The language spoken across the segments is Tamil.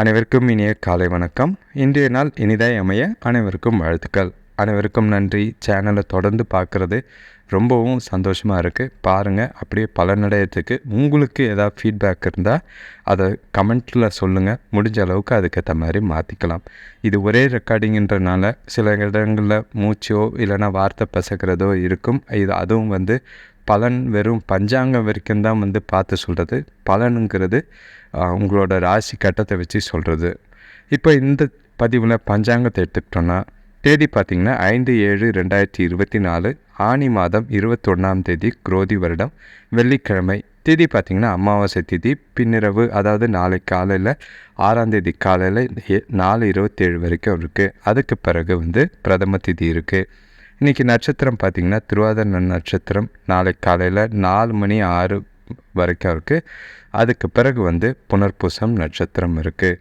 அனைவருக்கும் இனிய காலை வணக்கம். இன்றைய நாள் இனிதாய் அமைய அனைவருக்கும் வாழ்த்துக்கள். அனைவருக்கும் நன்றி. சேனலை தொடர்ந்து பார்க்குறது ரொம்பவும் சந்தோஷமாக இருக்குது பாருங்கள் அப்படியே பலனடையத்துக்கு உங்களுக்கு ஏதாவது ஃபீட்பேக் இருந்தால் அதை கமெண்ட்டில் சொல்லுங்கள் முடிஞ்ச அளவுக்கு அதுக்கேற்ற மாதிரி மாற்றிக்கலாம் இது ஒரே ரெக்கார்டிங்கன்றனால சில இடங்களில் மூச்சோ இல்லைன்னா வார்த்தை பசக்கிறதோ இருக்கும். இது அதுவும் வந்து பலன் வெறும் பஞ்சாங்கம் வரைக்கும் தான் வந்து பார்த்து சொல்கிறது பலனுங்கிறது உங்களோட ராசி கட்டத்தை வச்சு சொல்கிறது இப்போ இந்த பதிவில் பஞ்சாங்கத்தை எடுத்துக்கிட்டோன்னா தேதி பார்த்திங்கன்னா ஐந்து ஏழு ரெண்டாயிரத்தி இருபத்தி நாலு ஆனி மாதம் இருபத்தொன்னாம் தேதி குரோதி வருடம் வெள்ளிக்கிழமை. திதி பார்த்திங்கன்னா அமாவாசை திதி பின்னிரவு அதாவது நாளை காலையில் ஆறாம் தேதி காலையில் நாலு இருபத்தேழு வரைக்கும் இருக்குது அதுக்கு பிறகு வந்து பிரதம திதி இருக்குது இன்றைக்கி நட்சத்திரம் பார்த்திங்கன்னா திருவாதிரை நட்சத்திரம். நாளை காலையில் நாலு மணி ஆறு வரைக்கும் இருக்குது அதுக்கு பிறகு வந்து புனர்பூசம் நட்சத்திரம் இருக்குது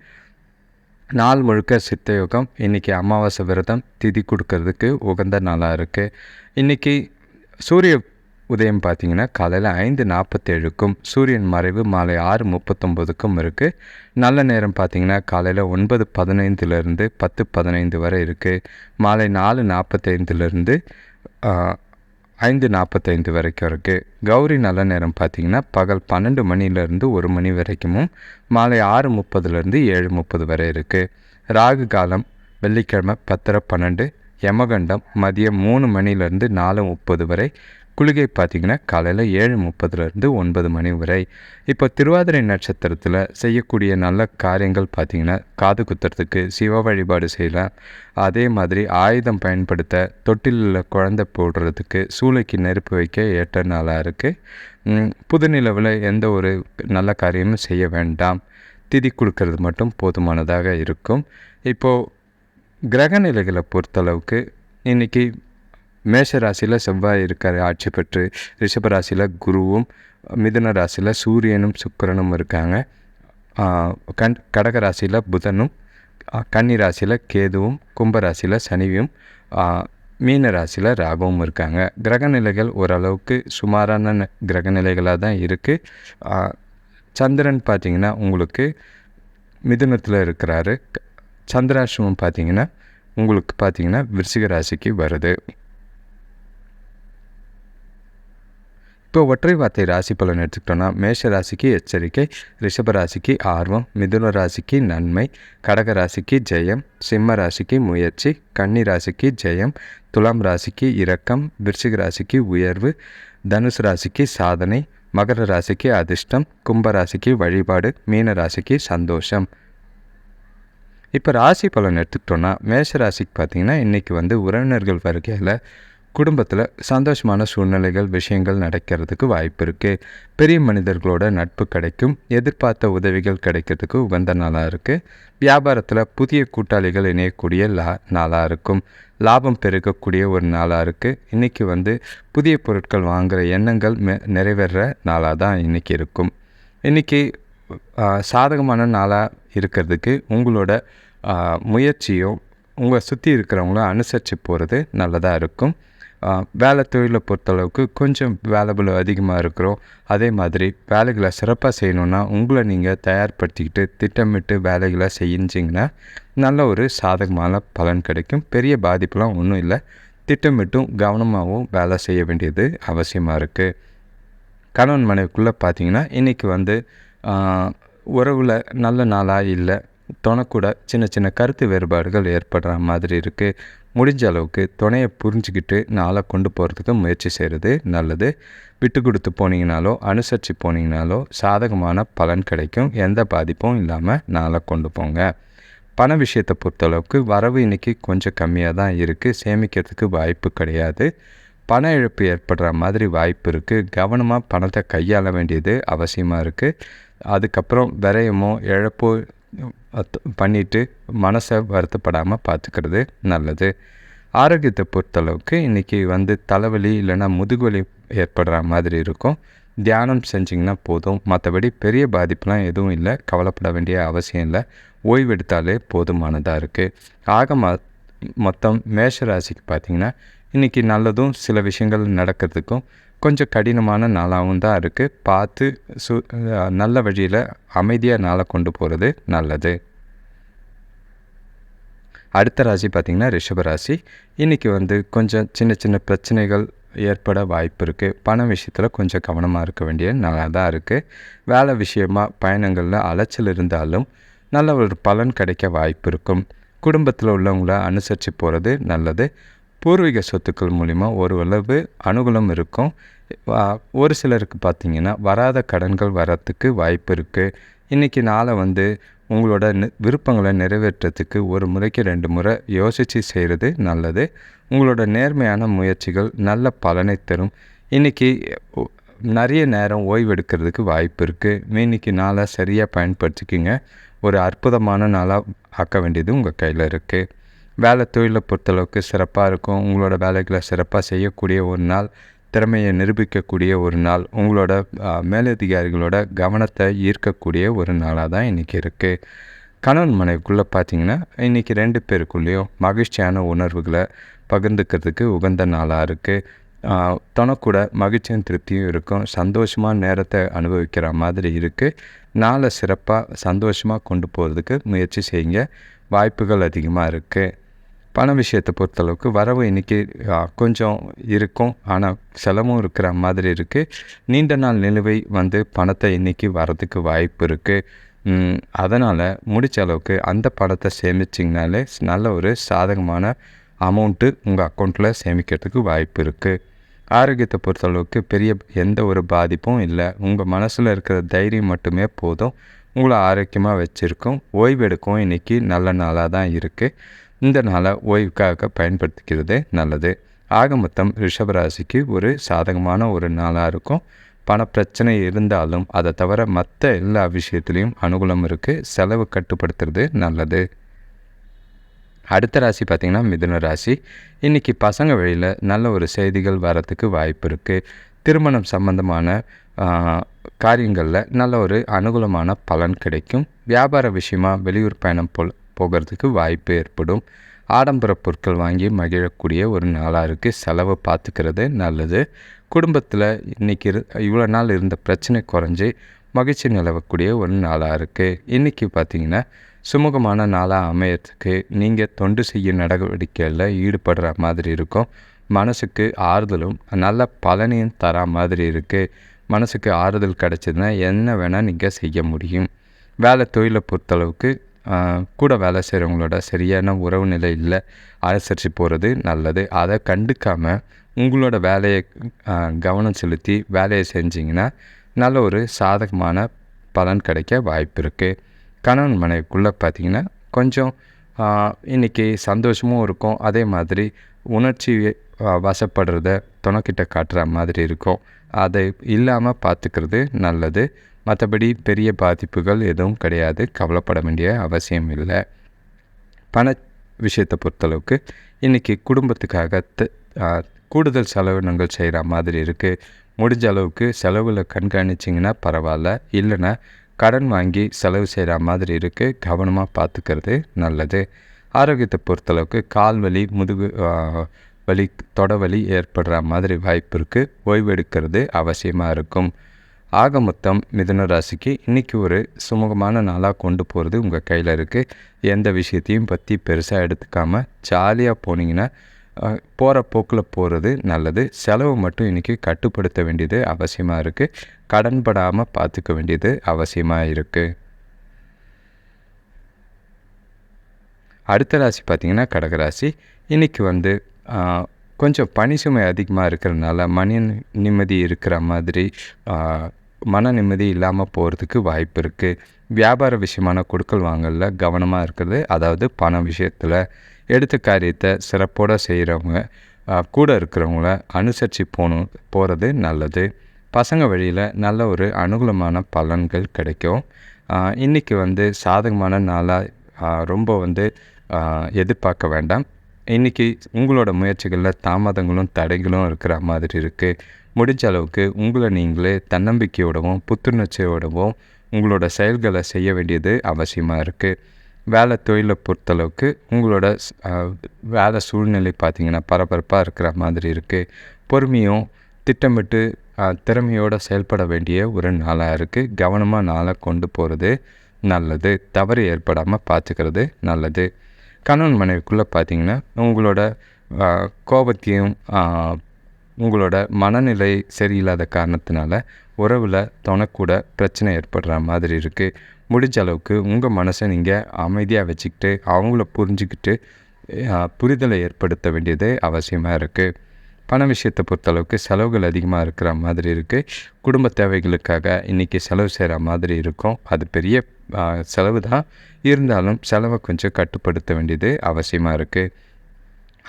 நாள் முழுக்க சித்தயோகம் இன்றைக்கி அமாவாசை விரதம் திதி கொடுக்கறதுக்கு உகந்த நாளாக இருக்குது இன்றைக்கி சூரிய உதயம் பார்த்திங்கன்னா காலையில் ஐந்து நாற்பத்தேழுக்கும் சூரியன் மறைவு மாலை ஆறு முப்பத்தொம்போதுக்கும் இருக்குது நல்ல நேரம் பார்த்திங்கன்னா காலையில் ஒன்பது பதினைந்துலேருந்து பத்து பதினைந்து வரை இருக்குது மாலை நாலு நாற்பத்தைந்துலேருந்து ஐந்து நாற்பத்தைந்து வரைக்கும் இருக்குது கௌரி நல்ல நேரம் பார்த்திங்கன்னா பகல் பன்னெண்டு மணிலேருந்து ஒரு மணி வரைக்கும் மாலை ஆறு முப்பதுலேருந்து ஏழு முப்பது வரை இருக்குது ராகு காலம் வெள்ளிக்கிழமை பத்தரை பன்னெண்டு யமகண்டம் மதியம் மூணு மணிலேருந்து நாலு முப்பது வரை குளிகை பார்த்திங்கன்னா காலையில் ஏழு முப்பதுலேருந்து ஒன்பது மணி வரை. இப்போ திருவாதிரை நட்சத்திரத்தில் செய்யக்கூடிய நல்ல காரியங்கள் பார்த்திங்கன்னா காது குத்துறதுக்கு சிவ வழிபாடு செய்யலாம். அதே மாதிரி ஆயுதம் பயன்படுத்த தொட்டிலில் குழந்தை போடுறதுக்கு சூளைக்கு நெருப்பு வைக்க ஏற்ற நாளாக இருக்குது புதுநிலவில் எந்த ஒரு நல்ல காரியமும் செய்ய வேண்டாம். திதி கொடுக்கறது மட்டும் போதுமானதாக இருக்கும். இப்போது கிரக நிலைகளை பொறுத்தளவுக்கு இன்றைக்கி மேஷ ராசியில் செவ்வாய் இருக்கார் ஆட்சி பெற்று. ரிஷப ராசியில் குருவும் மிதுன ராசியில் சூரியனும் சுக்கிரனும் இருக்காங்க. கண் கடக ராசியில் புதனும் கன்னி ராசியில் கேதுவும் கும்பராசியில் சனியும் மீன ராசியில் ராகுவும் இருக்காங்க. கிரக நிலைகள் ஓரளவுக்கு சுமாரான ந- கிரக நிலைகளாக தான் இருக்குது சந்திரன் பார்த்திங்கன்னா உங்களுக்கு மிதுனத்தில் இருக்கிறாரு. சந்திராசிரமம் பார்த்திங்கன்னா உங்களுக்கு பார்த்திங்கன்னா விருச்சிக ராசிக்கு வருது. இப்போ ஒற்றை வார்த்தை ராசி பலன் எடுத்துக்கிட்டோன்னா மேஷ ராசிக்கு எச்சரிக்கை ரிஷப ராசிக்கு ஆர்வம் மிதுன ராசிக்கு நன்மை கடக ராசிக்கு ஜெயம் சிம்ம ராசிக்கு முயற்சி கன்னி ராசிக்கு ஜெயம் துலாம் ராசிக்கு இரக்கம் விருச்சிக ராசிக்கு உயர்வு தனுசு ராசிக்கு சாதனை மகர ராசிக்கு அதிர்ஷ்டம் கும்ப ராசிக்கு வழிபாடு மீன ராசிக்கு சந்தோஷம். இப்போ ராசி பலன் எடுத்துக்கிட்டோன்னா மேஷ ராசிக்கு பார்த்தீங்கன்னா இன்றைக்கி வந்து உறவினர்கள் வருகையில் குடும்பத்தில் சந்தோஷமான சூழ்நிலைகள் விஷயங்கள் நடக்கிறதுக்கு வாய்ப்பு இருக்குது பெரிய மனிதர்களோட நட்பு கிடைக்கும். எதிர்பார்த்த உதவிகள் கிடைக்கிறதுக்கு உகந்த நாளாக இருக்குது வியாபாரத்தில் புதிய கூட்டாளிகள் இணையக்கூடிய லா நாளாக இருக்கும். லாபம் பெருகக்கூடிய ஒரு நாளாக இருக்குது இன்றைக்கி வந்து புதிய பொருட்கள் வாங்குகிற எண்ணங்கள் நிறைவேற நாளாக தான் இன்றைக்கி இருக்கும். இன்றைக்கி சாதகமான நாளாக இருக்கிறதுக்கு உங்களோட முயற்சியும் உங்களை சுற்றி இருக்கிறவங்கள அனுசரித்து போகிறது நல்லதாக இருக்கும். வேலை தொழிலை பொறுத்தளவுக்கு கொஞ்சம் வேலைபிள் அதிகமாக இருக்கிறோம். அதே மாதிரி வேலைகளை சிறப்பாக செய்யணுன்னா உங்களை நீங்கள் தயார்படுத்திக்கிட்டு திட்டமிட்டு வேலைகளை செஞ்சிங்கன்னா நல்ல ஒரு சாதகமான பலன் கிடைக்கும். பெரிய பாதிப்புலாம் ஒன்றும் இல்லை. திட்டமிட்டும் கவனமாகவும் வேலை செய்ய வேண்டியது அவசியமாக இருக்குது கணவன் மனைவிக்குள்ளே பார்த்தீங்கன்னா இன்றைக்கி வந்து உறவில் நல்ல நாளாக இல்லை. துணைக்கூட சின்ன சின்ன கருத்து வேறுபாடுகள் ஏற்படுற மாதிரி இருக்குது முடிஞ்ச அளவுக்கு துணையை புரிஞ்சுக்கிட்டு நாளை கொண்டு போகிறதுக்கு முயற்சி செய்கிறது நல்லது. விட்டு கொடுத்து போனீங்கனாலோ அனுசரித்து போனீங்கனாலோ சாதகமான பலன் கிடைக்கும். எந்த பாதிப்பும் இல்லாமல் நாளை கொண்டு போங்க. பண விஷயத்தை பொறுத்தளவுக்கு வரவு இன்றைக்கி கொஞ்சம் கம்மியாக தான் இருக்குது சேமிக்கிறதுக்கு வாய்ப்பு கிடையாது. பண இழப்பு ஏற்படுற மாதிரி வாய்ப்பு இருக்குது கவனமாக பணத்தை கையாள வேண்டியது அவசியமாக இருக்குது அதுக்கப்புறம் விரயமோ இழப்போ பண்ணிவிட்டு மனசை வருத்தப்படாமல் பார்த்துக்கிறது நல்லது. ஆரோக்கியத்தை பொறுத்தளவுக்கு இன்றைக்கி வந்து தலைவலி இல்லைன்னா முதுகுவலி ஏற்படுற மாதிரி இருக்கும். தியானம் செஞ்சிங்கன்னா போதும். மற்றபடி பெரிய பாதிப்புலாம் எதுவும் இல்லை. கவலைப்பட வேண்டிய அவசியம் இல்லை. ஓய்வெடுத்தாலே போதுமானதாக இருக்குது ஆக மொத்தம் மேஷ ராசிக்கு பார்த்தீங்கன்னா இன்றைக்கி நல்லதும் சில விஷயங்கள் நடக்கிறதுக்கும் கொஞ்சம் கடினமான நாளாகவும் தான் இருக்குது பார்த்து சு நல்ல வழியில் அமைதியாக நாளை கொண்டு போகிறது நல்லது. அடுத்த ராசி பார்த்திங்கன்னா ரிஷபராசி இன்றைக்கி வந்து கொஞ்சம் சின்ன சின்ன பிரச்சனைகள் ஏற்பட வாய்ப்பு இருக்குது பண விஷயத்தில் கொஞ்சம் கவனமாக இருக்க வேண்டிய நல்லா தான் இருக்குது வேலை விஷயமாக பயணங்களில் அலைச்சல் இருந்தாலும் நல்ல ஒரு பலன் கிடைக்க வாய்ப்பு இருக்கும். குடும்பத்தில் உள்ளவங்கள அனுசரித்து போகிறது நல்லது. பூர்வீக சொத்துக்கள் மூலிமா ஓரளவு அனுகூலம் இருக்கும். ஒரு சிலருக்கு பார்த்திங்கன்னா வராத கடன்கள் வரத்துக்கு வாய்ப்பு இருக்குது இன்றைக்கி நாளை வந்து உங்களோட விருப்பங்களை நிறைவேற்றத்துக்கு ஒரு முறைக்கு ரெண்டு முறை யோசித்து செய்கிறது நல்லது. உங்களோட நேர்மையான முயற்சிகள் நல்ல பலனை தரும். இன்றைக்கி நிறைய நேரம் ஓய்வெடுக்கிறதுக்கு வாய்ப்பு இருக்குது இன்னைக்கு நாளை சரியாக பயன்படுத்திக்கிங்க. ஒரு அற்புதமான நாளாக ஆக்க வேண்டியது உங்கள் கையில் இருக்குது வேலை தொழிலை பொறுத்தளவுக்கு சிறப்பாக இருக்கும். உங்களோட வேலைகளை சிறப்பாக செய்யக்கூடிய ஒரு நாள் திறமையை நிரூபிக்கக்கூடிய ஒரு நாள் உங்களோட மேலதிகாரிகளோட கவனத்தை ஈர்க்கக்கூடிய ஒரு நாளாக தான் இன்றைக்கி இருக்குது கணவன் மனைவிக்குள்ளே பார்த்தீங்கன்னா இன்றைக்கி ரெண்டு பேருக்குள்ளேயும் மகிழ்ச்சியான உணர்வுகளை பகிர்ந்துக்கிறதுக்கு உகந்த நாளாக இருக்குது தனக்கூட மகிழ்ச்சியும் திருப்தியும் இருக்கும். சந்தோஷமாக நேரத்தை அனுபவிக்கிற மாதிரி இருக்குது நாளை சிறப்பாக சந்தோஷமாக கொண்டு போகிறதுக்கு முயற்சி செய்யுங்க. வாய்ப்புகள் அதிகமாக இருக்குது பண விஷயத்தை பொறுத்தளவுக்கு வரவு இன்றைக்கி கொஞ்சம் இருக்கும். ஆனால் செலவும் இருக்கிற மாதிரி இருக்குது நீண்ட நாள் நிலுவை வந்து பணத்தை இன்றைக்கி வரதுக்கு வாய்ப்பு இருக்குது அதனால் முடித்த அளவுக்கு அந்த பணத்தை சேமிச்சிங்கனாலே நல்ல ஒரு சாதகமான அமௌண்ட்டு உங்கள் அக்கௌண்ட்டில் சேமிக்கிறதுக்கு வாய்ப்பு இருக்குது ஆரோக்கியத்தை பொறுத்தளவுக்கு பெரிய எந்த ஒரு பாதிப்பும் இல்லை. உங்கள் மனசில் இருக்கிற தைரியம் மட்டுமே போதும். உங்களை ஆரோக்கியமாக வச்சுருக்கோம். ஓய்வெடுக்கும் இன்றைக்கி நல்ல நாளாக தான் இருக்குது இந்த நாளை ஓய்வுக்காக பயன்படுத்திக்கிறது நல்லது. ஆக மொத்தம் ரிஷபராசிக்கு ஒரு சாதகமான ஒரு நாளாக இருக்கும். பண பிரச்சனை இருந்தாலும் அதை தவிர மற்ற எல்லா விஷயத்துலேயும் அனுகூலம் இருக்குது செலவு கட்டுப்படுத்துறது நல்லது. அடுத்த ராசி பார்த்திங்கன்னா மிதுன ராசி. இன்றைக்கி பசங்க வழியில் நல்ல ஒரு செய்திகள் வரத்துக்கு வாய்ப்பு இருக்குது திருமணம் சம்பந்தமான காரியங்களில் நல்ல ஒரு அனுகூலமான பலன் கிடைக்கும். வியாபார விஷயமாக வெளியூர் பயணம் போல் போகிறதுக்கு வாய்ப்பு ஏற்படும். ஆடம்பர பொருட்கள் வாங்கி மகிழக்கூடிய ஒரு நாளாக இருக்குது செலவை பார்த்துக்கிறது நல்லது. குடும்பத்தில் இன்றைக்கி இவ்வளோ நாள் இருந்த பிரச்சனை குறைஞ்சி மகிழ்ச்சி நிலவக்கூடிய ஒரு நாளாக இருக்குது இன்றைக்கி பார்த்திங்கன்னா சுமூகமான நாளாக அமையறதுக்கு நீங்கள் தொண்டு செய்யும் நடவடிக்கைகளில் ஈடுபடுற மாதிரி இருக்கும். மனசுக்கு ஆறுதலும் நல்ல பலனையும் தர மாதிரி இருக்குது மனசுக்கு ஆறுதல் கிடச்சிதுன்னா என்ன வேணால் நீங்கள் செய்ய முடியும். வேலை தொழிலை பொறுத்தளவுக்கு கூட வேலை செய்கிறவங்களோட சரியான உறவு நிலை இல்லை அனுசரித்து போகிறது நல்லது. அதை கண்டுக்காமல் உங்களோட வேலையை கவனம் செலுத்தி வேலையை செஞ்சிங்கன்னா நல்ல ஒரு சாதகமான பலன் கிடைக்க வாய்ப்பு இருக்குது கணவன் மனைவிக்குள்ளே பார்த்திங்கன்னா கொஞ்சம் இன்றைக்கி சந்தோஷமும் இருக்கும். அதே மாதிரி உணர்ச்சி வசப்படுறத துணைக்கிட்ட காட்டுற மாதிரி இருக்கும். அதை இல்லாமல் பார்த்துக்கிறது நல்லது. மற்றபடி பெரிய பாதிப்புகள் எதுவும் கிடையாது. கவலைப்பட வேண்டிய அவசியம் இல்லை. பண விஷயத்தை பொறுத்தளவுக்கு இன்றைக்கி குடும்பத்துக்காக கூடுதல் செலவினங்கள் செய்கிற மாதிரி இருக்குது முடிஞ்ச அளவுக்கு செலவில் கண்காணிச்சிங்கன்னா பரவாயில்ல இல்லைன்னா கடன் வாங்கி செலவு செய்கிற மாதிரி இருக்குது கவனமாக பார்த்துக்கிறது நல்லது. ஆரோக்கியத்தை பொறுத்தளவுக்கு கால் வலி முதுகு வலி தொடவலி ஏற்படுற மாதிரி வாய்ப்பு இருக்குது ஓய்வெடுக்கிறது அவசியமாக இருக்கும். ஆக மொத்தம் மிதுன ராசிக்கு இன்றைக்கி ஒரு சுமூகமான நாளாக கொண்டு போகிறது உங்கள் கையில் இருக்குது எந்த விஷயத்தையும் பற்றி பெருசாக எடுத்துக்காமல் ஜாலியாக போனீங்கன்னா போகிற போக்கில் போகிறது நல்லது. செலவு மட்டும் இன்றைக்கி கட்டுப்படுத்த வேண்டியது அவசியமாக இருக்குது கடன்படாமல் பார்த்துக்க வேண்டியது அவசியமாக இருக்குது அடுத்த ராசி பார்த்திங்கன்னா கடகராசி இன்றைக்கி வந்து கொஞ்சம் பனி சுமை அதிகமாக இருக்கிறதுனால மணி நிம்மதி இருக்கிற மாதிரி மன நிம்மதி இல்லாமல் போகிறதுக்கு வாய்ப்பு இருக்குது வியாபார விஷயமான கொடுக்கல் வாங்கலில் கவனமாக இருக்கிறது. அதாவது பண விஷயத்தில் எடுத்த காரியத்தை சிறப்போடு செய்கிறவங்க கூட இருக்கிறவங்கள அனுசரித்து போகணும் போகிறது நல்லது. பசங்க வழியில் நல்ல ஒரு அனுகூலமான பலன்கள் கிடைக்கும். இன்றைக்கி வந்து சாதகமான நாளாக ரொம்ப வந்து எதிர்பார்க்க வேண்டாம். இன்றைக்கி உங்களோட முயற்சிகளில் தாமதங்களும் தடைகளும் இருக்கிற மாதிரி இருக்குது முடிஞ்ச அளவுக்கு உங்களை நீங்களே தன்னம்பிக்கையோடவும் புத்துணர்ச்சியோடவும் உங்களோட செயல்களை செய்ய வேண்டியது அவசியமாக இருக்குது வேலை தொழிலை பொறுத்தளவுக்கு உங்களோட வேலை சூழ்நிலை பார்த்திங்கன்னா பரபரப்பாக இருக்கிற மாதிரி இருக்குது பொறுமையும் திட்டமிட்டு திறமையோடு செயல்பட வேண்டிய ஒரு நாளாக இருக்குது கவனமாக நாளாக கொண்டு போகிறது நல்லது. தவறு ஏற்படாமல் பார்த்துக்கிறது நல்லது. கணவன் மனைவிக்குள்ளே பார்த்தீங்கன்னா உங்களோட கோபத்தையும் உங்களோட மனநிலை சரியில்லாத காரணத்தினால உறவில் துணைக்கூட பிரச்சனை ஏற்படுற மாதிரி இருக்குது முடிஞ்ச அளவுக்கு உங்கள் மனசை நீங்கள் அமைதியாக வச்சுக்கிட்டு அவங்கள புரிஞ்சுக்கிட்டு புரிதலை ஏற்படுத்த வேண்டியது அவசியமாக இருக்குது பண விஷயத்தை பொறுத்தளவுக்கு செலவுகள் அதிகமாக இருக்கிற மாதிரி இருக்குது குடும்ப தேவைகளுக்காக இன்றைக்கி செலவு செய்கிற மாதிரி இருக்கும். அது பெரிய செலவு தான் இருந்தாலும் செலவை கொஞ்சம் கட்டுப்படுத்த வேண்டியது அவசியமாக இருக்குது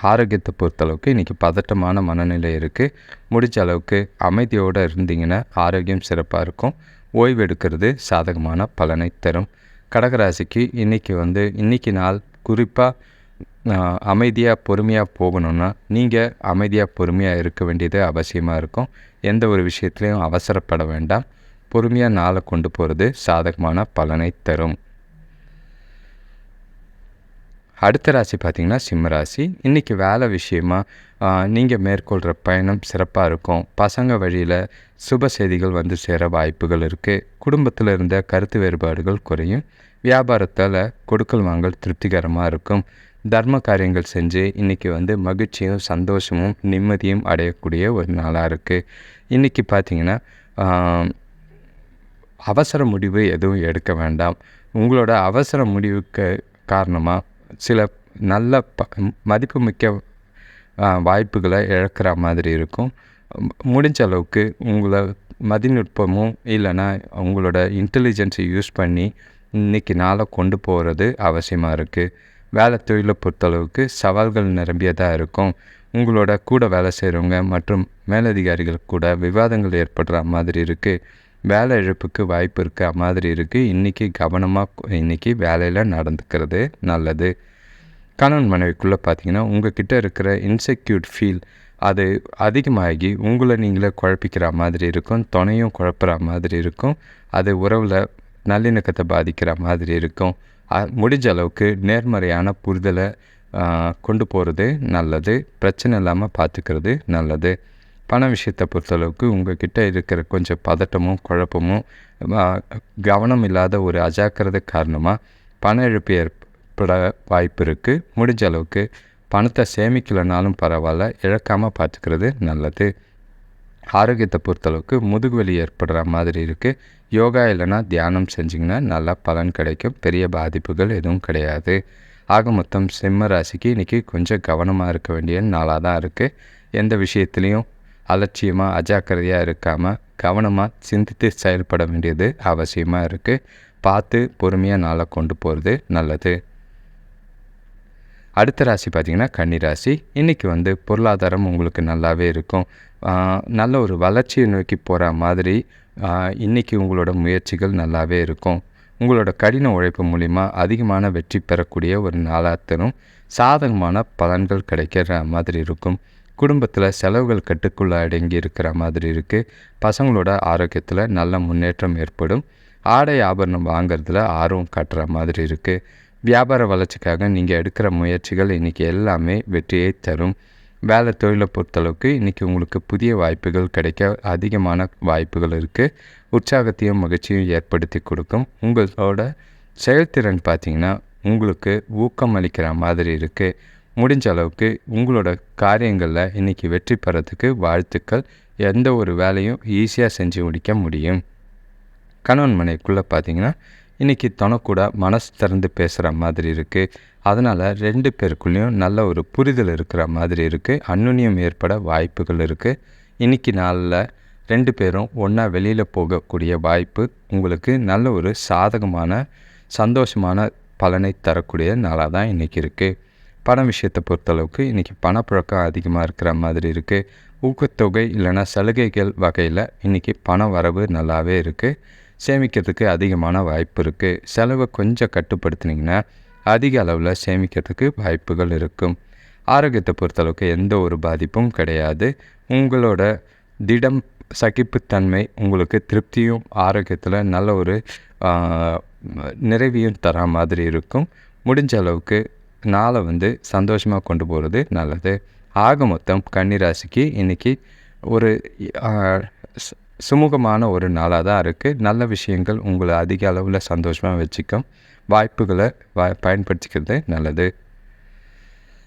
ஆரோக்கியத்தை பொறுத்தளவுக்கு இன்றைக்கி பதட்டமான மனநிலை இருக்குது முடிஞ்ச அளவுக்கு அமைதியோடு இருந்தீங்கன்னா ஆரோக்கியம் சிறப்பாக இருக்கும். ஓய்வு எடுக்கிறது சாதகமான பலனை தரும். கடகராசிக்கு இன்றைக்கி வந்து இன்றைக்கி நாள் குறிப்பாக அமைதியாக பொறுமையாக போகணுன்னா நீங்கள் அமைதியாக பொறுமையாக இருக்க வேண்டியது அவசியமாக இருக்கும். எந்த ஒரு விஷயத்துலையும் அவசரப்பட வேண்டாம். பொறுமையாக நாளை கொண்டு போகிறது சாதகமான பலனை தரும். அடுத்த ராசி பார்த்திங்கன்னா சிம்ம ராசி. இன்றைக்கி வேலை விஷயமா நீங்கள் மேற்கொள்கிற பயணம் சிறப்பாக இருக்கும். பசங்க வழியில் சுப செய்திகள் வந்து சேர வாய்ப்புகள் இருக்குது குடும்பத்தில் இருந்த கருத்து வேறுபாடுகள் குறையும். வியாபாரத்தால் கொடுக்கல் வாங்கல் திருப்திகரமாக இருக்கும். தர்ம காரியங்கள் செஞ்சு இன்றைக்கி வந்து மகிழ்ச்சியும் சந்தோஷமும் நிம்மதியும் அடையக்கூடிய ஒரு நாளாக இருக்குது இன்றைக்கி பார்த்திங்கன்னா அவசர முடிவு எதுவும் எடுக்க வேண்டாம். உங்களோட அவசர முடிவுக்கு காரணமாக சில நல்ல ப மதிப்புமிக்க வாய்ப்புகளை இழக்கிற மாதிரி இருக்கும். முடிஞ்ச அளவுக்கு உங்களை மதிநுட்பமும் இல்லைன்னா உங்களோட இன்டெலிஜென்ஸை யூஸ் பண்ணி இன்றைக்கி நாளை கொண்டு போகிறது அவசியமாக இருக்குது வேலை தொழிலை பொறுத்தளவுக்கு சவால்கள் நிரம்பியதாக இருக்கும். உங்களோட கூட வேலை செய்கிறவங்க மற்றும் மேலதிகாரிகள் கூட விவாதங்கள் ஏற்படுற மாதிரி இருக்குது வேலை இழப்புக்கு வாய்ப்பு இருக்க மாதிரி இருக்குது இன்றைக்கி கவனமாக இன்றைக்கி வேலையில் நடந்துக்கிறது நல்லது. கணவன் மனைவிக்குள்ளே பார்த்தீங்கன்னா உங்ககிட்ட இருக்கிற இன்செக்யூர்ட் ஃபீல் அது அதிகமாகி உங்களை நீங்களே குழப்பிக்கிற மாதிரி இருக்கும். துணையும் குழப்புற மாதிரி இருக்கும். அது உறவில் நல்லிணக்கத்தை பாதிக்கிற மாதிரி இருக்கும். முடிஞ்ச அளவுக்கு நேர்மறையான புரிதலை கொண்டு போகிறது நல்லது. பிரச்சனை இல்லாமல் பார்த்துக்கிறது நல்லது. பண விஷயத்தை பொறுத்தளவுக்கு உங்ககிட்ட இருக்கிற கொஞ்சம் பதட்டமும் குழப்பமும் கவனம் இல்லாத ஒரு அஜாக்கிரதை காரணமாக பண இழப்பு ஏற்பட வாய்ப்பு இருக்குது முடிஞ்ச அளவுக்கு பணத்தை சேமிக்கலைனாலும் பரவாயில்ல இழக்காமல் பார்த்துக்கிறது நல்லது. ஆரோக்கியத்தை பொறுத்தளவுக்கு முதுகுவலி ஏற்படுற மாதிரி இருக்குது யோகா இல்லைன்னா தியானம் செஞ்சிங்கன்னா நல்லா பலன் கிடைக்கும். பெரிய பாதிப்புகள் எதுவும் கிடையாது. ஆக மொத்தம் சிம்ம ராசிக்கு இன்றைக்கி கொஞ்சம் கவனமாக இருக்க வேண்டிய நாளாக தான் இருக்குது எந்த விஷயத்துலேயும் அலட்சியமாக அஜாக்கிரதையாக இருக்காமல் கவனமாக சிந்தித்து செயல்பட வேண்டியது அவசியமாக இருக்குது பார்த்து பொறுமையாக நாளை கொண்டு போகிறது நல்லது. அடுத்த ராசி பார்த்திங்கன்னா கன்னிராசி இன்றைக்கி வந்து பொருளாதாரம் உங்களுக்கு நல்லாவே இருக்கும். நல்ல ஒரு வளர்ச்சியை நோக்கி போகிற மாதிரி இன்றைக்கி உங்களோட முயற்சிகள் நல்லாவே இருக்கும். உங்களோட கடின உழைப்பு மூலிமா அதிகமான வெற்றி பெறக்கூடிய ஒரு நாளாக தரும். சாதகமான பலன்கள் கிடைக்கிற மாதிரி இருக்கும். குடும்பத்தில் செலவுகள் கட்டுக்குள்ள அடங்கி இருக்கிற மாதிரி இருக்குது பசங்களோட ஆரோக்கியத்தில் நல்ல முன்னேற்றம் ஏற்படும். ஆடை ஆபரணம் வாங்கிறதுல ஆர்வம் காட்டுற மாதிரி இருக்குது வியாபார வளர்ச்சிக்காக நீங்கள் எடுக்கிற முயற்சிகள் இன்றைக்கி எல்லாமே வெற்றியை தரும். வேலை தொழிலை பொறுத்தளவுக்கு இன்றைக்கி உங்களுக்கு புதிய வாய்ப்புகள் கிடைக்க அதிகமான வாய்ப்புகள் இருக்குது உற்சாகத்தையும் மகிழ்ச்சியும் ஏற்படுத்தி கொடுக்கும். உங்களோட செயல்திறன் பார்த்தீங்கன்னா உங்களுக்கு ஊக்கம் அளிக்கிற மாதிரி இருக்குது முடிஞ்ச அளவுக்கு உங்களோட காரியங்களில் இன்றைக்கி வெற்றி பெறத்துக்கு வாழ்த்துக்கள். எந்த ஒரு வேலையும் ஈஸியாக செஞ்சு முடிக்க முடியும். கணவன் மனைக்குள்ளே பார்த்தீங்கன்னா இன்றைக்கி தனக்கூட மனசு திறந்து பேசுகிற மாதிரி இருக்குது அதனால் ரெண்டு பேருக்குள்ளேயும் நல்ல ஒரு புரிதல் இருக்கிற மாதிரி இருக்குது அந்யுன்யம் ஏற்பட வாய்ப்புகள் இருக்குது இன்றைக்கி நாளில் ரெண்டு பேரும் ஒன்றா வெளியில் போகக்கூடிய வாய்ப்பு உங்களுக்கு நல்ல ஒரு சாதகமான சந்தோஷமான பலனை தரக்கூடிய நாளாக தான் இன்றைக்கி இருக்குது பணம் விஷயத்தை பொறுத்தளவுக்கு இன்றைக்கி பணப்புழக்கம் அதிகமாக இருக்கிற மாதிரி இருக்குது ஊக்கத்தொகை இல்லைன்னா சலுகைகள் வகையில் இன்றைக்கி பண வரவு நல்லாவே இருக்குது சேமிக்கிறதுக்கு அதிகமான வாய்ப்பு இருக்குது செலவை கொஞ்சம் கட்டுப்படுத்தினீங்கன்னா அதிக அளவில் சேமிக்கிறதுக்கு வாய்ப்புகள் இருக்கும். ஆரோக்கியத்தை பொறுத்தளவுக்கு எந்த ஒரு பாதிப்பும் கிடையாது. உங்களோட திடம் சகிப்புத்தன்மை உங்களுக்கு திருப்தியும் ஆரோக்கியத்தில் நல்ல ஒரு நிறைவையும் தர மாதிரி இருக்கும். முடிஞ்ச அளவுக்கு நாளை வந்து சந்தோஷமாக கொண்டு போகிறது நல்லது. ஆக மொத்தம் கன்னிராசிக்கு இன்றைக்கி ஒரு சு- சுமூகமான ஒரு நாளாக தான் இருக்குது நல்ல விஷயங்கள் உங்களை அதிக அளவில் சந்தோஷமாக வச்சுக்கும். வாய்ப்புகளை வ பயன்படுத்திக்கிறது நல்லது.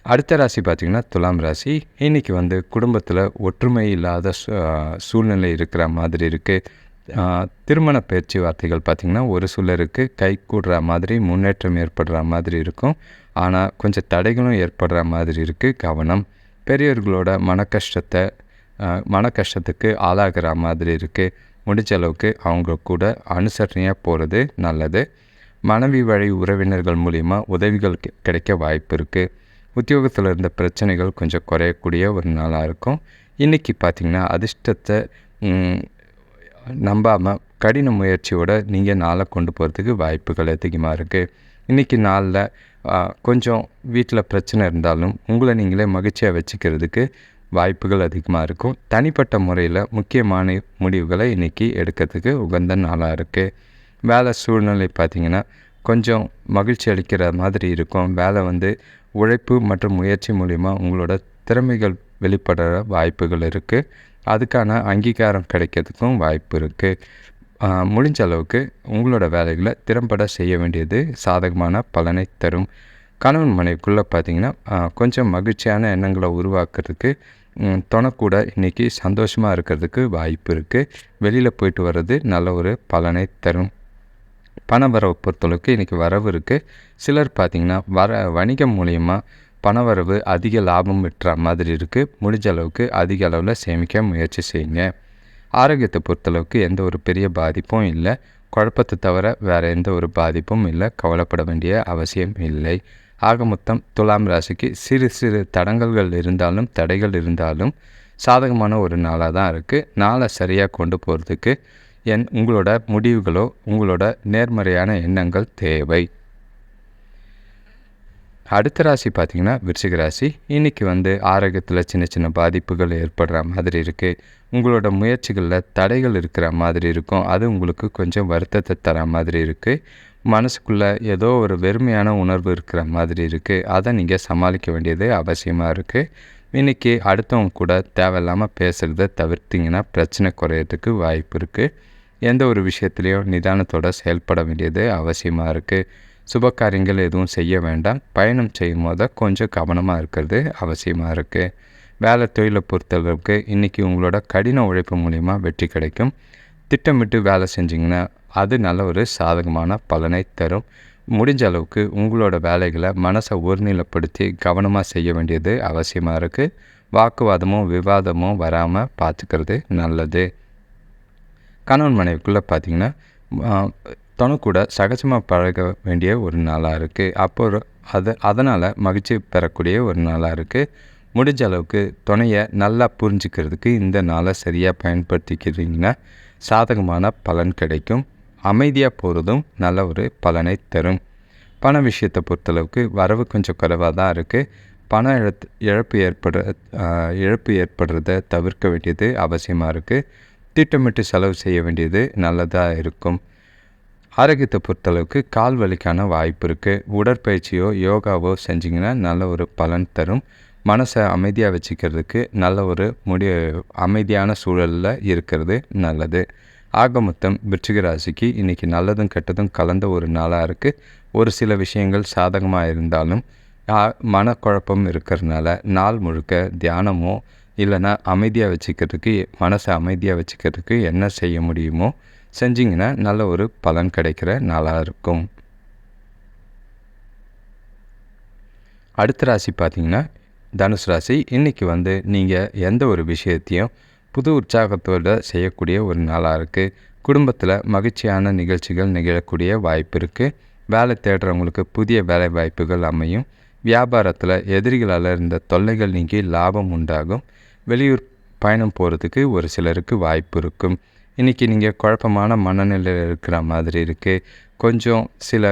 அடுத்த ராசி பார்த்திங்கன்னா துலாம் ராசி. இன்றைக்கி வந்து குடும்பத்தில் ஒற்றுமை இல்லாத சூழ்நிலை இருக்கிற மாதிரி இருக்குது திருமண பேச்சுவார்த்தைகள் பார்த்திங்கன்னா ஒரு சிலருக்கு கை கூடுற மாதிரி முன்னேற்றம் ஏற்படுற மாதிரி இருக்கும். ஆனால் கொஞ்சம் தடைகளும் ஏற்படுற மாதிரி இருக்குது கவனம். பெரியவர்களோட மன கஷ்டத்தை மன கஷ்டத்துக்கு ஆளாகிற மாதிரி இருக்குது முடிஞ்ச அளவுக்கு அவங்க கூட அனுசரணையாக போகிறது நல்லது. மனைவி வழி உறவினர்கள் மூலிமா உதவிகள் கிடைக்க வாய்ப்பு இருக்குது உத்தியோகத்தில் இருந்த பிரச்சனைகள் கொஞ்சம் குறையக்கூடிய ஒரு நாளாக இருக்கும். இன்றைக்கி பார்த்திங்கன்னா அதிர்ஷ்டத்தை நம்பாமல் கடின முயற்சியோடு நீங்கள் நாளை கொண்டு போகிறதுக்கு வாய்ப்புகள் அதிகமாக இருக்குது இன்றைக்கி நாளில் கொஞ்சம் வீட்டில் பிரச்சனை இருந்தாலும் உங்களை நீங்களே மகிழ்ச்சியாக வச்சுக்கிறதுக்கு வாய்ப்புகள் அதிகமாக இருக்கும். தனிப்பட்ட முறையில் முக்கியமான முடிவுகளை இன்றைக்கி எடுக்கிறதுக்கு உகந்த நாளாக இருக்குது வேலை சூழ்நிலை பார்த்திங்கன்னா கொஞ்சம் மகிழ்ச்சி அளிக்கிற மாதிரி இருக்கும். வேலை வந்து உழைப்பு மற்றும் முயற்சி மூலிமா உங்களோட திறமைகள் வெளிப்படுற வாய்ப்புகள் இருக்குது அதுக்கான அங்கீகாரம் கிடைக்கிறதுக்கும் வாய்ப்பு இருக்குது முடிஞ்ச அளவுக்கு உங்களோட வேலைகளை திறம்பட செய்ய வேண்டியது சாதகமான பலனை தரும். கணவன் மனைவிக்குள்ளே பார்த்திங்கன்னா கொஞ்சம் மகிழ்ச்சியான எண்ணங்களை உருவாக்குறதுக்கு துணக்கூட இன்றைக்கி சந்தோஷமாக இருக்கிறதுக்கு வாய்ப்பு இருக்குது வெளியில் போயிட்டு வர்றது நல்ல ஒரு பலனை தரும். பண வரவு பொறுத்தளவுக்கு இன்றைக்கி வரவு இருக்குது சிலர் பார்த்திங்கன்னா வர வணிகம் மூலியமாக பணவரவு அதிக லாபம் விட்டுற மாதிரி இருக்குது முடிஞ்ச அளவுக்கு அதிக அளவில் சேமிக்க முயற்சி செய்யுங்க. ஆரோக்கியத்தை பொறுத்தளவுக்கு எந்த ஒரு பெரிய பாதிப்பும் இல்லை. குழப்பத்தை தவிர வேறு எந்த ஒரு பாதிப்பும் இல்லை. கவலைப்பட வேண்டிய அவசியம் இல்லை. ஆக மொத்தம் துலாம் ராசிக்கு சிறு சிறு தடங்கல்கள் இருந்தாலும் தடைகள் இருந்தாலும் சாதகமான ஒரு நாளாக தான் இருக்குது நாளை சரியாக கொண்டு போகிறதுக்கு என் உங்களோட முடிவுகளோ உங்களோட நேர்மறையான எண்ணங்கள் தேவை. அடுத்த ராசி பார்த்திங்கன்னா விருச்சிக ராசி. இன்றைக்கி வந்து ஆரோக்கியத்தில் சின்ன சின்ன பாதிப்புகள் ஏற்படுற மாதிரி இருக்குது உங்களோட முயற்சிகளில் தடைகள் இருக்கிற மாதிரி இருக்கும். அது உங்களுக்கு கொஞ்சம் வருத்தத்தை தர மாதிரி இருக்குது மனசுக்குள்ளே ஏதோ ஒரு வெறுமையான உணர்வு இருக்கிற மாதிரி இருக்குது அதை நீங்கள் சமாளிக்க வேண்டியது அவசியமாக இருக்குது இன்றைக்கி அடுத்தவங்க கூட தேவையில்லாமல் பேசுகிறத தவிர்த்திங்கன்னா பிரச்சனை குறையிறதுக்கு வாய்ப்பு இருக்குது எந்த ஒரு விஷயத்துலேயும் நிதானத்தோடு செயல்பட வேண்டியது அவசியமாக இருக்குது சுப காரியங்கள் எதுவும் செய்ய வேண்டாம். பயணம் செய்யும் போது கொஞ்சம் கவனமாக இருக்கிறது அவசியமாக இருக்குது வேலை தொழிலை பொறுத்தளவுக்கு இன்றைக்கி உங்களோட கடின உழைப்பு மூலிமா வெற்றி கிடைக்கும். திட்டமிட்டு வேலை செஞ்சிங்கன்னா அது நல்ல ஒரு சாதகமான பலனை தரும். முடிஞ்ச அளவுக்கு உங்களோட வேலைகளை மனசை ஒருநிலைப்படுத்தி கவனமாக செய்ய வேண்டியது அவசியமாக இருக்குது வாக்குவாதமும் விவாதமும் வராமல் பார்த்துக்கிறது நல்லது. கணவன் மனைவிக்குள்ளே பார்த்திங்கன்னா கூட சகஜமாக பழக வேண்டிய ஒரு நாளாக இருக்குது அப்போ அது அதனால் மகிழ்ச்சி பெறக்கூடிய ஒரு நாளாக இருக்குது முடிஞ்ச அளவுக்கு துணையை நல்லா புரிஞ்சுக்கிறதுக்கு இந்த நாளை சரியாக பயன்படுத்திக்கிறீங்கன்னா சாதகமான பலன் கிடைக்கும். அமைதியாக போகிறதும் நல்ல ஒரு பலனை தரும். பண விஷயத்தை பொறுத்தளவுக்கு வரவு கொஞ்சம் குறைவாக தான் இருக்குது பண இழத் இழப்பு ஏற்படுற இழப்பு ஏற்படுறத தவிர்க்க வேண்டியது அவசியமாக இருக்குது திட்டமிட்டு செலவு செய்ய வேண்டியது நல்லதாக இருக்கும். ஆரோக்கியத்தை பொறுத்தளவுக்கு கால் வலிக்கான வாய்ப்பு இருக்குது உடற்பயிற்சியோ யோகாவோ செஞ்சிங்கன்னா நல்ல ஒரு பலன் தரும். மனசை அமைதியாக வச்சுக்கிறதுக்கு நல்ல ஒரு முடி அமைதியான சூழலில் இருக்கிறது நல்லது. ஆக மொத்தம் விருச்சிக ராசிக்கு இன்றைக்கி நல்லதும் கெட்டதும் கலந்த ஒரு நாளாக இருக்குது ஒரு சில விஷயங்கள் சாதகமாக இருந்தாலும் மனக்குழப்பம் இருக்கிறதுனால நாள் முழுக்க தியானமோ இல்லைன்னா அமைதியாக வச்சுக்கிறதுக்கு மனசை அமைதியாக வச்சுக்கிறதுக்கு என்ன செய்ய முடியுமோ செஞ்சிங்கன்னா நல்ல ஒரு பலன் கிடைக்கிற நாளாக இருக்கும். அடுத்த ராசி பார்த்திங்கன்னா தனுசு ராசி. இன்றைக்கி வந்து நீங்கள் எந்த ஒரு விஷயத்தையும் புது உற்சாகத்தோடு செய்யக்கூடிய ஒரு நாளாக இருக்குது குடும்பத்தில் மகிழ்ச்சியான நிகழ்ச்சிகள் நிகழக்கூடிய வாய்ப்பு இருக்குது வேலை தேடுறவங்களுக்கு புதிய வேலை வாய்ப்புகள் அமையும். வியாபாரத்தில் எதிரிகளால் இருந்த தொல்லைகள் நீங்கி லாபம் உண்டாகும். வெளியூர் பயணம் போகிறதுக்கு ஒரு சிலருக்கு வாய்ப்பு இருக்கும். இன்றைக்கி நீங்கள் குழப்பமான மனநிலையில் இருக்கிற மாதிரி இருக்குது கொஞ்சம் சில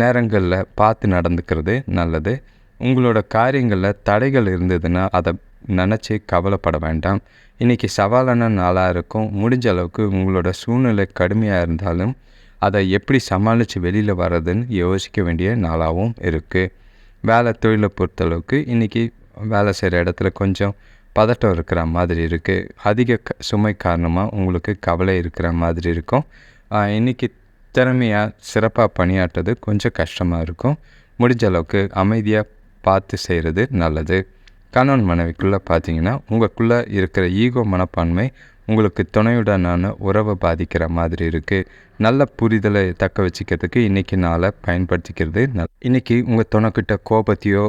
நேரங்களில் பார்த்து நடந்துக்கிறது நல்லது. உங்களோட காரியங்களில் தடைகள் இருந்ததுன்னா அதை நினச்சி கவலைப்பட வேண்டாம். இன்றைக்கி சவாலான நாளாக இருக்கும். முடிஞ்ச அளவுக்கு உங்களோட சூழ்நிலை கடுமையாக இருந்தாலும் அதை எப்படி சமாளித்து வெளியில் வர்றதுன்னு யோசிக்க வேண்டிய நாளாகவும் இருக்குது வேலை தொழிலை பொறுத்தளவுக்கு இன்றைக்கி வேலை செய்கிற இடத்துல கொஞ்சம் பதட்டம் இருக்கிற மாதிரி இருக்குது அதிக க சுமை காரணமாக உங்களுக்கு கவலை இருக்கிற மாதிரி இருக்கும். இன்றைக்கி திறமையாக சிறப்பாக பணியாற்றுறது கொஞ்சம் கஷ்டமாக இருக்கும். முடிஞ்ச அளவுக்கு அமைதியாக பார்த்து செய்கிறது நல்லது. கணவன் மனைவிக்குள்ளே பார்த்தீங்கன்னா உங்களுக்குள்ளே இருக்கிற ஈகோ மனப்பான்மை உங்களுக்கு துணையுடனான உறவை பாதிக்கிற மாதிரி இருக்குது நல்ல புரிதலை தக்க வச்சுக்கிறதுக்கு இன்றைக்கி நாளை பயன்படுத்திக்கிறது நல் இன்றைக்கி உங்கள் துணைக்கிட்ட கோபத்தையோ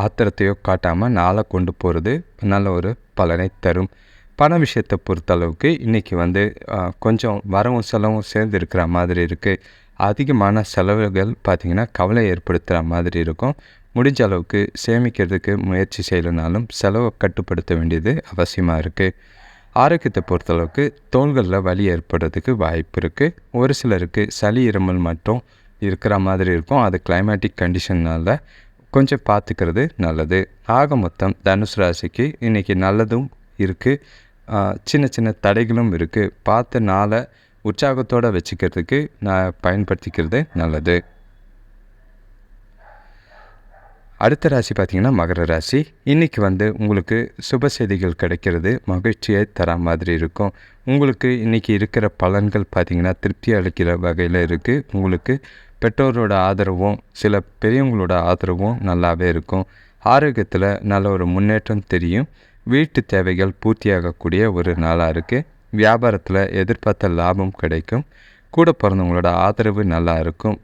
ஆத்திரத்தையோ காட்டாமல் நாளை கொண்டு போகிறது நல்ல ஒரு பலனை தரும். பண விஷயத்தை பொறுத்தளவுக்கு இன்றைக்கி வந்து கொஞ்சம் வரவும் செலவும் சேர்ந்து இருக்கிற மாதிரி இருக்குது அதிகமான செலவுகள் பார்த்திங்கன்னா கவலை ஏற்படுத்துகிற மாதிரி இருக்கும். முடிஞ்ச அளவுக்கு சேமிக்கிறதுக்கு முயற்சி செய்யலைனாலும் செலவை கட்டுப்படுத்த வேண்டியது அவசியமாக இருக்குது ஆரோக்கியத்தை பொறுத்தளவுக்கு தோள்களில் வலி ஏற்படுறதுக்கு வாய்ப்பு இருக்குது ஒரு சிலருக்கு சளி இருமல் மட்டும் இருக்கிற மாதிரி இருக்கும். அது கிளைமேட்டிக் கண்டிஷன்னால் கொஞ்சம் பார்த்துக்கிறது நல்லது. ஆக மொத்தம் தனுசு ராசிக்கு இன்றைக்கி நல்லதும் இருக்குது சின்ன சின்ன தடைகளும் இருக்குது பார்த்த நாளை உற்சாகத்தோடு வச்சுக்கிறதுக்கு நான் பயன்படுத்திக்கிறது நல்லது. அடுத்த ராசி பார்த்திங்கன்னா மகர ராசி. இன்றைக்கி வந்து உங்களுக்கு சுப செய்திகள் கிடைக்கிறது. மகிழ்ச்சியை தர மாதிரி இருக்கும். உங்களுக்கு இன்றைக்கி இருக்கிற பலன்கள் பார்த்திங்கன்னா திருப்தி அளிக்கிற வகையில் இருக்குது உங்களுக்கு பெற்றோரோட ஆதரவும் சில பெரியவங்களோட ஆதரவும் நல்லாவே இருக்கும். ஆரோக்கியத்தில் நல்ல ஒரு முன்னேற்றம் தெரியும். வீட்டு தேவைகள் பூர்த்தியாகக்கூடிய ஒரு நாளாக இருக்குது வியாபாரத்தில் எதிர்பார்த்த லாபம் கிடைக்கும். கூட பிறந்தவங்களோட ஆதரவு நல்லா இருக்கும்.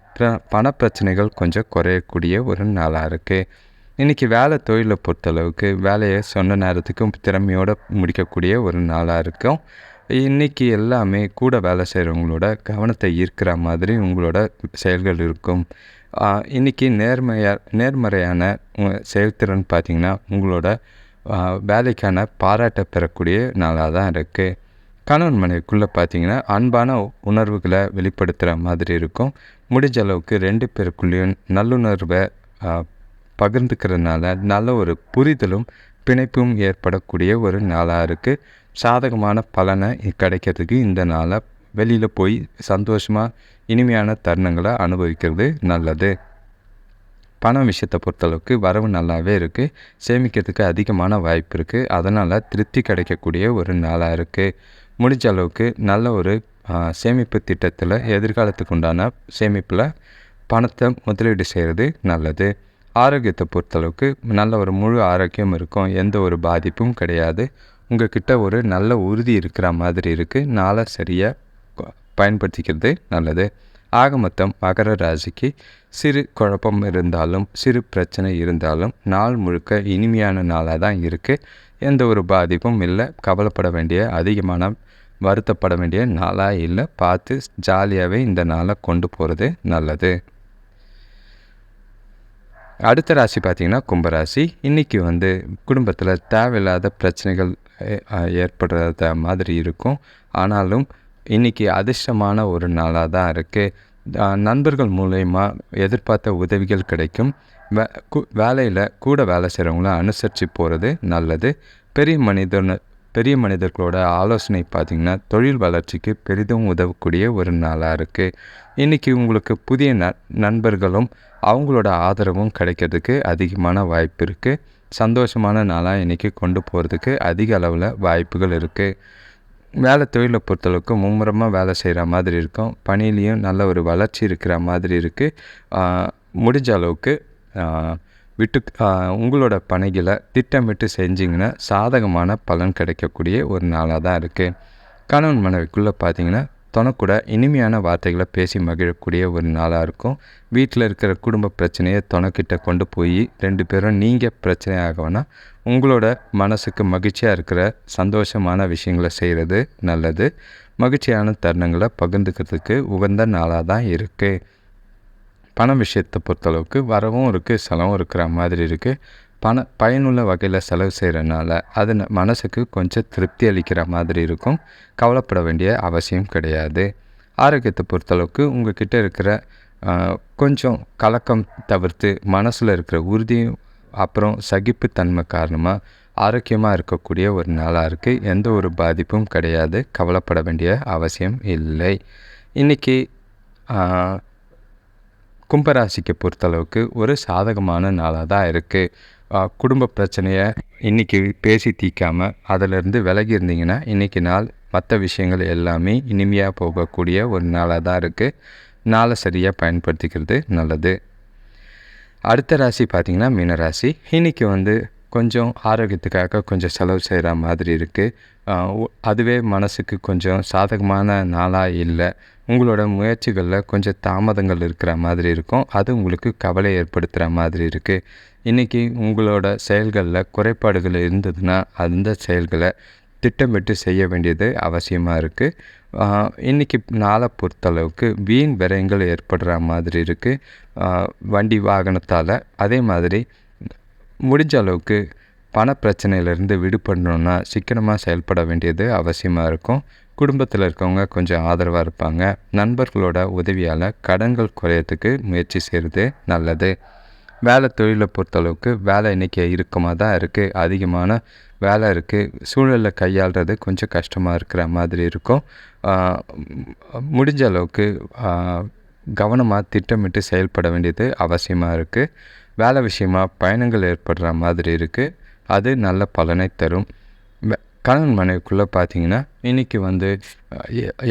பண பிரச்சனைகள் கொஞ்சம் குறையக்கூடிய ஒரு நாளாக இருக்குது இன்றைக்கி வேலை தொழிலை பொறுத்தளவுக்கு வேலையை சொன்ன நேரத்துக்கும் திறமையோடு முடிக்கக்கூடிய ஒரு நாளாக இருக்கும். இன்றைக்கி எல்லாமே கூட வேலை செய்கிறவங்களோட கவனத்தை ஈர்க்கிற மாதிரி உங்களோட செயல்கள் இருக்கும். இன்றைக்கி நேர்மையாக நேர்மறையான செயல்திறன் பார்த்திங்கன்னா உங்களோட வேலைக்கான பாராட்டை பெறக்கூடிய நாளாக தான் இருக்குது கணவன் மனைவிக்குள்ளே பார்த்தீங்கன்னா அன்பான உணர்வுகளை வெளிப்படுத்துகிற மாதிரி இருக்கும். முடிஞ்ச அளவுக்கு ரெண்டு பேருக்குள்ளேயும் நல்லுணர்வை பகிர்ந்துக்கிறதுனால நல்ல ஒரு புரிதலும் பிணைப்பும் ஏற்படக்கூடிய ஒரு நாளாக இருக்குது சாதகமான பலனை கிடைக்கிறதுக்கு இந்த நாளை வெளியில் போய் சந்தோஷமாக இனிமையான தருணங்களை அனுபவிக்கிறது நல்லது. பணம் விஷயத்தை பொறுத்தளவுக்கு வரவு நல்லாவே இருக்குது சேமிக்கிறதுக்கு அதிகமான வாய்ப்பு இருக்குது அதனால் திருப்தி கிடைக்கக்கூடிய ஒரு நாளாக இருக்குது முடிஞ்ச அளவுக்கு நல்ல ஒரு சேமிப்பு திட்டத்தில் எதிர்காலத்துக்கு உண்டான சேமிப்பில் பணத்தை முதலீடு செய்கிறது நல்லது. ஆரோக்கியத்தை பொறுத்தளவுக்கு நல்ல ஒரு முழு ஆரோக்கியம் இருக்கும் எந்த ஒரு பாதிப்பும் கிடையாது. உங்ககிட்ட ஒரு நல்ல உறுதி இருக்கிற மாதிரி இருக்குது நாளை சரியாக பயன்படுத்திக்கிறது நல்லது. ஆக மொத்தம் மகர ராசிக்கு சிறு குழப்பம் இருந்தாலும் சிறு பிரச்சனை இருந்தாலும் நாள் முழுக்க இனிமையான நாளாக தான் இருக்குது எந்த ஒரு பாதிப்பும் இல்லை. கவலைப்பட வேண்டிய அதிகமான வருத்தப்பட வேண்டிய நாளாக இல்லை. பார்த்து ஜாலியாகவே இந்த நாளை கொண்டு போகிறது நல்லது. அடுத்த ராசி பார்த்திங்கன்னா கும்பராசி. இன்றைக்கி வந்து குடும்பத்தில் தேவையில்லாத பிரச்சனைகள் ஏ- ஏற்படுறத மாதிரி இருக்கும். ஆனாலும் இன்றைக்கி அதிர்ஷ்டமான ஒரு நாளாக தான் இருக்குது நண்பர்கள் மூலயமா எதிர்பார்த்த உதவிகள் கிடைக்கும். வே கு- வேலையில் கூட வேலை செய்கிறவங்கள அனுசரித்து போகிறது நல்லது. பெரிய மனிதன் பெரிய மனிதர்களோட ஆலோசனை பார்த்திங்கன்னா தொழில் வளர்ச்சிக்கு பெரிதும் உதவக்கூடிய ஒரு நாளாக இருக்குது இன்றைக்கி உங்களுக்கு புதிய ந நண்பர்களும் அவங்களோட ஆதரவும் கிடைக்கிறதுக்கு அதிகமான வாய்ப்பு இருக்குது சந்தோஷமான நாளாக இன்றைக்கி கொண்டு போகிறதுக்கு அதிக அளவில் வாய்ப்புகள் இருக்குது வேலை தொழிலை பொறுத்தளவுக்கு மும்முரமாக வேலை செய்கிற மாதிரி இருக்கும். பணியிலையும் நல்ல ஒரு வளர்ச்சி இருக்கிற மாதிரி இருக்குது முடிஞ்ச அளவுக்கு விட்டு உங்களோட பணிகளை திட்டமிட்டு செஞ்சிங்கன்னா சாதகமான பலன் கிடைக்கக்கூடிய ஒரு நாளாக தான் இருக்குது கணவன் மனைவிக்குள்ளே பார்த்தீங்கன்னா தனக்கூட இனிமையான வார்த்தைகளை பேசி மகிழக்கூடிய ஒரு நாளாக இருக்கும். வீட்டில் இருக்கிற குடும்ப பிரச்சனையை தொணக்கிட்ட கொண்டு போய் ரெண்டு பேரும் நீங்கள் பிரச்சனை ஆகவேனா உங்களோட மனசுக்கு மகிழ்ச்சியாக இருக்கிற சந்தோஷமான விஷயங்களை செய்கிறது நல்லது. மகிழ்ச்சியான தருணங்களை பகிர்ந்துக்கிறதுக்கு உகந்த நாளாக தான் இருக்குது பண விஷயத்தை பொறுத்தளவுக்கு வரவும் இருக்குது செலவும் இருக்கிற மாதிரி இருக்குது பண பயனுள்ள வகையில் செலவு செய்கிறனால அது ந- மனசுக்கு கொஞ்சம் திருப்தி அளிக்கிற மாதிரி இருக்கும். கவலைப்பட வேண்டிய அவசியம் கிடையாது. ஆரோக்கியத்தை பொறுத்தளவுக்கு உங்கள் கிட்டே இருக்கிற கொஞ்சம் கலக்கம் தவிர்த்து மனசில் இருக்கிற உறுதியும் அப்புறம் சகிப்புத்தன்மை காரணமாக ஆரோக்கியமாக இருக்கக்கூடிய ஒரு நாளாக இருக்குது எந்த ஒரு பாதிப்பும் கிடையாது. கவலைப்பட வேண்டிய அவசியம் இல்லை. இன்றைக்கி கும்பராசிக்கு பொறுத்தளவுக்கு ஒரு சாதகமான நாளாக தான் இருக்குது குடும்ப பிரச்சனையை இன்றைக்கி பேசி தீர்க்காமல் அதிலிருந்து விலகி இருந்தீங்கன்னா இன்றைக்கி நாள் மற்ற விஷயங்கள் எல்லாமே இனிமையாக போகக்கூடிய ஒரு நாளாக தான் இருக்குது நாளை சரியாக பயன்படுத்திக்கிறது நல்லது. அடுத்த ராசி பார்த்திங்கன்னா மீனராசி இன்றைக்கி வந்து கொஞ்சம் ஆரோக்கியத்துக்காக கொஞ்சம் செலவு செய்கிற மாதிரி இருக்குது அதுவே மனசுக்கு கொஞ்சம் சாதகமான நாளாக இல்லை. உங்களோட முயற்சிகளில் கொஞ்சம் தாமதங்கள் இருக்கிற மாதிரி இருக்கும். அது உங்களுக்கு கவலை ஏற்படுத்துகிற மாதிரி இருக்குது இன்றைக்கி உங்களோட செயல்களில் குறைபாடுகள் இருந்ததுன்னா அந்த செயல்களை திட்டமிட்டு செய்ய வேண்டியது அவசியமாக இருக்குது இன்றைக்கி நாளை பொறுத்தளவுக்கு வீண் விரயங்கள் ஏற்படுற மாதிரி இருக்குது வண்டி வாகனத்தால் அதே மாதிரி முடிஞ்ச அளவுக்கு பண பிரச்சனையிலேருந்து விடுபடணுன்னா சிக்கனமாக செயல்பட வேண்டியது அவசியமாக இருக்கும். குடும்பத்தில் இருக்கவங்க கொஞ்சம் ஆதரவாக இருப்பாங்க. நண்பர்களோட உதவியால் கடன்கள் குறையறதுக்கு முயற்சி செய்கிறது நல்லது. வேலை தொழிலை பொறுத்தளவுக்கு வேலை இன்றைக்கி இறுக்கமாக தான் இருக்குது அதிகமான வேலை இருக்குது சூழலில் கையாளுறது கொஞ்சம் கஷ்டமாக இருக்கிற மாதிரி இருக்கும். முடிஞ்ச அளவுக்கு கவனமாக திட்டமிட்டு செயல்பட வேண்டியது அவசியமாக இருக்குது வேலை விஷயமாக பயணங்கள் ஏற்படுற மாதிரி இருக்குது அது நல்ல பலனை தரும். கணவன் மனைவிக்குள்ளே பார்த்தீங்கன்னா இன்றைக்கி வந்து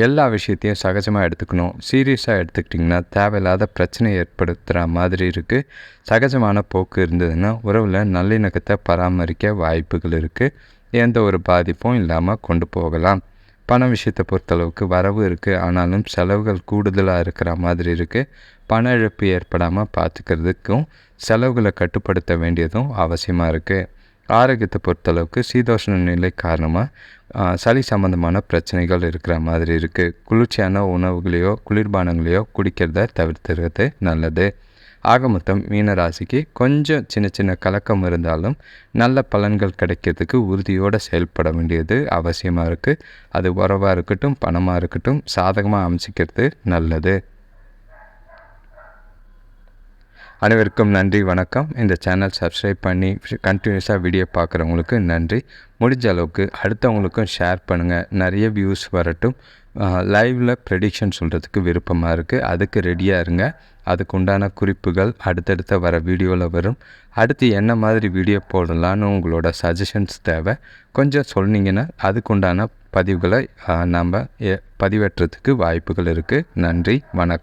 எல்லா விஷயத்தையும் சகஜமாக எடுத்துக்கணும். சீரியஸாக எடுத்துக்கிட்டிங்கன்னா தேவையில்லாத பிரச்சனை ஏற்படுத்துகிற மாதிரி இருக்குது சகஜமான போக்கு இருந்ததுன்னா உறவில் நல்லிணக்கத்தை பராமரிக்க வாய்ப்புகள் இருக்குது எந்த ஒரு பாதிப்பும் இல்லாமல் கொண்டு போகலாம். பண விஷயத்தை பொறுத்தளவுக்கு வரவு இருக்குது ஆனாலும் செலவுகள் கூடுதலாக இருக்கிற மாதிரி இருக்குது பண இழப்பு ஏற்படாமல் பார்த்துக்கிறதுக்கும் செலவுகளை கட்டுப்படுத்த வேண்டியதும் அவசியமாக இருக்குது ஆரோக்கியத்தை பொறுத்தளவுக்கு சீதோஷ்ண நிலை காரணமாக சளி சம்மந்தமான பிரச்சனைகள் இருக்கிற மாதிரி இருக்குது குளிர்ச்சியான உணவுகளையோ குளிர்பானங்களையோ குடிக்கிறத தவிர்த்துறது நல்லது. ஆக மொத்தம் மீனராசிக்கு கொஞ்சம் சின்ன சின்ன கலக்கம் இருந்தாலும் நல்ல பலன்கள் கிடைக்கிறதுக்கு உறுதியோடு செயல்பட வேண்டியது அவசியமாக இருக்குது அது உறவாக இருக்கட்டும் பணமாக இருக்கட்டும் சாதகமாக அமைச்சிக்கிறது நல்லது. அனைவருக்கும் நன்றி வணக்கம். இந்த சேனல் சப்ஸ்கிரைப் பண்ணி கண்டினியூஸாக வீடியோ பார்க்குறவங்களுக்கு நன்றி. முடிஞ்ச அளவுக்கு அடுத்தவங்களுக்கும் ஷேர் பண்ணுங்கள் நிறைய வியூஸ் வரட்டும். லைவில் ப்ரெடிக்ஷன் சொல்கிறதுக்கு விருப்பமாக இருக்குது அதுக்கு ரெடியாக இருங்க. அதுக்கு உண்டான குறிப்புகள் அடுத்தடுத்த வர வீடியோவில் வரும். அடுத்து என்ன மாதிரி வீடியோ போடலான்னு உங்களோட சஜஷன்ஸ் தேவை கொஞ்சம் சொன்னீங்கன்னா அதுக்குண்டான பதிவுகளை நம்ம பதிவேற்றத்துக்கு வாய்ப்புகள் இருக்குது நன்றி வணக்கம்.